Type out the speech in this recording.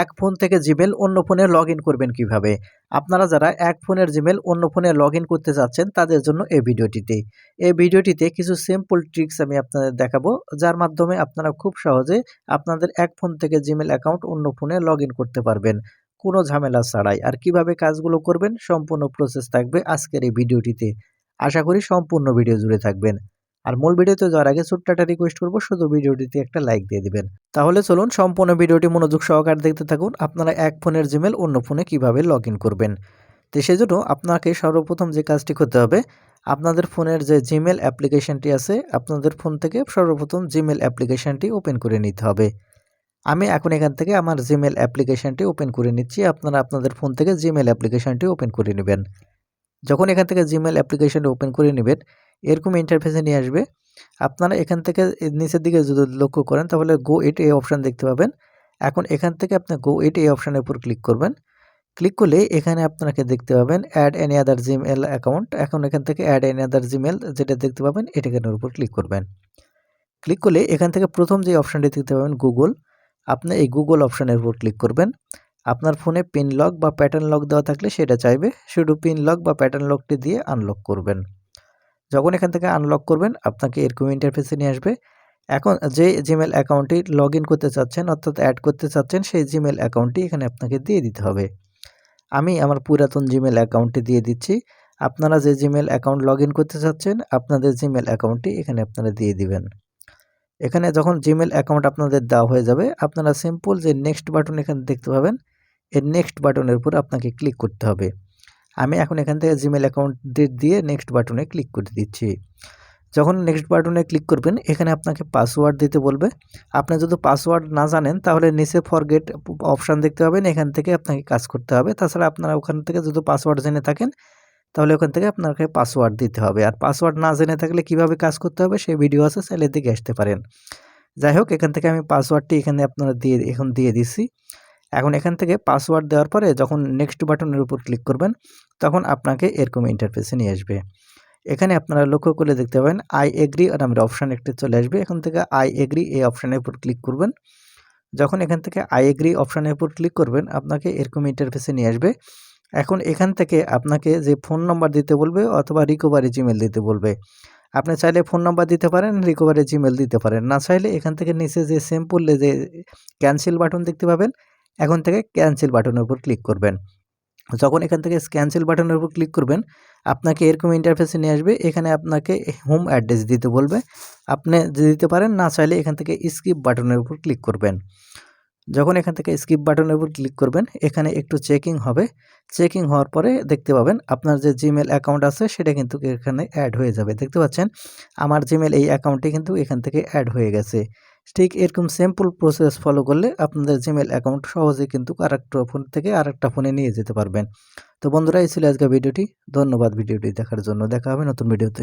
এক ফোন থেকে জিমেল, অন্য ফোনে লগ করবেন কীভাবে? আপনারা যারা এক ফোনের জিমেল, অন্য ফোনে লগ করতে চাচ্ছেন তাদের জন্য এই ভিডিওটিতে। এই ভিডিওটিতে কিছু সিম্পল ট্রিক্স আমি আপনাদের দেখাবো, যার মাধ্যমে আপনারা খুব সহজে আপনাদের এক ফোন থেকে জিমেল অ্যাকাউন্ট অন্য ফোনে লগ করতে পারবেন। কোনো ঝামেলা ছাড়াই। আর কীভাবে কাজগুলো করবেন, সম্পূর্ণ প্রসেস থাকবে আজকের এই ভিডিওটিতে। আশা করি সম্পূর্ণ ভিডিও জুড়ে থাকবেন। আর মূল ভিডিওতে যাওয়ার আগে ছোট্ট একটা রিকোয়েস্ট করব, শুধু ভিডিওটিতে একটা লাইক দিয়ে দিবেন। তাহলে চলুন সম্পূর্ণ ভিডিওটি মনোযোগ সহকারে দেখতে থাকুন, আপনারা এক ফোনের জিমেল অন্য ফোনে কীভাবে লগ করবেন। তো সেজন্য আপনাকে সর্বপ্রথম যে কাজটি করতে হবে, আপনাদের ফোনের যে জিমেল অ্যাপ্লিকেশনটি আছে, আপনাদের ফোন থেকে সর্বপ্রথম জিমেল অ্যাপ্লিকেশনটি ওপেন করে নিতে হবে। আমি এখন এখান থেকে আমার জিমেল অ্যাপ্লিকেশনটি ওপেন করে নিচ্ছি, আপনারা আপনাদের ফোন থেকে জিমেল অ্যাপ্লিকেশনটি ওপেন করে নেবেন। যখন এখান থেকে জিমেল অ্যাপ্লিকেশনটি ওপেন করে নেবেন এরকম ইন্টারফেসে নিয়ে আসবে। আপনারা এখান থেকে নিচের দিকে যদি লক্ষ্য করেন, তাহলে গো ইট এই অপশান দেখতে পাবেন। এখন এখান থেকে আপনি গো ইট এই অপশানের উপর ক্লিক করবেন। ক্লিক করলে এখানে আপনাকে দেখতে পাবেন add any other Gmail account এখন এখান থেকে অ্যাড এনি আদার জিমেল যেটা দেখতে পাবেন এটাখানের উপর ক্লিক করবেন। ক্লিক করলে এখান থেকে প্রথম যে অপশানটি দেখতে পাবেন গুগল আপনি এই গুগল অপশানের উপর ক্লিক করবেন। আপনার ফোনে পিন লক বা প্যাটার্ন লক দেওয়া থাকলে সেটা চাইবে। শুধু পিন লক বা প্যাটার্ন লকটি দিয়ে আনলক করবেন। যখন এখান থেকে আনলক করবেন, আপনাকে এরকম ইন্টারফেসে নিয়ে আসবে। এখন যে জিমেল অ্যাকাউন্টটি লগ করতে চাচ্ছেন, অর্থাৎ অ্যাড করতে চাচ্ছেন, সেই জিমেল অ্যাকাউন্টটি এখানে আপনাকে দিয়ে দিতে হবে। আমি আমার পুরাতন জিমেল অ্যাকাউন্টটি দিয়ে দিচ্ছি। আপনারা যে জিমেল অ্যাকাউন্ট লগ করতে চাচ্ছেন, আপনাদের জিমেল অ্যাকাউন্টটি এখানে আপনারা দিয়ে দিবেন। এখানে যখন জিমেল অ্যাকাউন্ট আপনাদের দেওয়া হয়ে যাবে, আপনারা সিম্পল যে নেক্সট বাটন এখানে দেখতে পাবেন, এই নেক্সট বাটনের উপর আপনাকে ক্লিক করতে হবে। আমি এখন এখান থেকে জিমেল অ্যাকাউন্ট দিয়ে নেক্সট বাটনে ক্লিক করে দিচ্ছি। যখন নেক্সট বাটনে ক্লিক করবেন, এখানে আপনাকে পাসওয়ার্ড দিতে বলবে। আপনি যদি পাসওয়ার্ড না জানেন, তাহলে নিচে ফরগেট অপশান দেখতে পাবেন। এখান থেকে আপনাকে কাজ করতে হবে। তাছাড়া আপনারা ওখান থেকে যদি পাসওয়ার্ড জেনে থাকেন, তাহলে ওখান থেকে আপনাকে পাসওয়ার্ড দিতে হবে। আর পাসওয়ার্ড না জেনে থাকলে কীভাবে কাজ করতে হবে, সেই ভিডিও আছে, চাইলে দিকে আসতে পারেন। যাই হোক, এখান থেকে আমি পাসওয়ার্ডটি এখানে আপনারা দিয়ে, এখন দিয়ে দিচ্ছি এখন এখান থেকে পাসওয়ার্ড দেওয়ার পরে যখন নেক্সট বাটনের উপর ক্লিক করবেন, তখন আপনাকে এরকম ইন্টারফেসে নিয়ে আসবে। এখানে আপনারা লক্ষ্য করলে দেখতে পাবেন আই এগ্রি নামের অপশান একটি চলে আসবে। এখান থেকে আই এগ্রি এই অপশানের উপর ক্লিক করবেন। যখন এখান থেকে আই এগ্রি অপশানের উপর ক্লিক করবেন, আপনাকে এরকম ইন্টারফেসে নিয়ে আসবে। এখন এখান থেকে আপনাকে যে ফোন নম্বর দিতে বলবে অথবা রিকভারি জিমেল দিতে বলবে। আপনি চাইলে ফোন নাম্বার দিতে পারেন রিকভারি জিমেল দিতে পারেন। না চাইলে এখান থেকে নিচে যে সিম্পল যে ক্যান্সেল বাটন দেখতে পাবেন এখন থেকে ক্যান্সেল বাটনের উপর ক্লিক করবেন। যখন এখান থেকে ক্যান্সেল বাটনের উপর ক্লিক করবেন, আপনাকে এরকম ইন্টারফেসে নিয়ে আসবে। এখানে আপনাকে হোম অ্যাড্রেস দিতে বলবে। আপনি দিতে পারেন, না চাইলে এখান থেকে স্কিপ বাটনের উপর ক্লিক করবেন। যখন এখান থেকে স্কিপ বাটনের উপর ক্লিক করবেন, এখানে একটু চেকিং হবে। চেকিং হওয়ার পরে দেখতে পাবেন, আপনার যে জিমেল অ্যাকাউন্ট আছে, সেটা কিন্তু এখানে অ্যাড হয়ে যাবে। দেখতে পাচ্ছেন? আমার জিমেল এই অ্যাকাউন্টটি কিন্তু এখান থেকে অ্যাড হয়ে গেছে। ঠিক এরকম সিম্পল প্রসেস ফলো করলে আপনাদের জিমেল অ্যাকাউন্ট সহজে কিন্তু আরেকটা ফোন থেকে আরেকটা ফোনে নিয়ে যেতে পারবেন। তো বন্ধুরা, এই ছিল আজকের ভিডিওটি। ধন্যবাদ ভিডিওটি দেখার জন্য। দেখা হবে নতুন ভিডিওতে।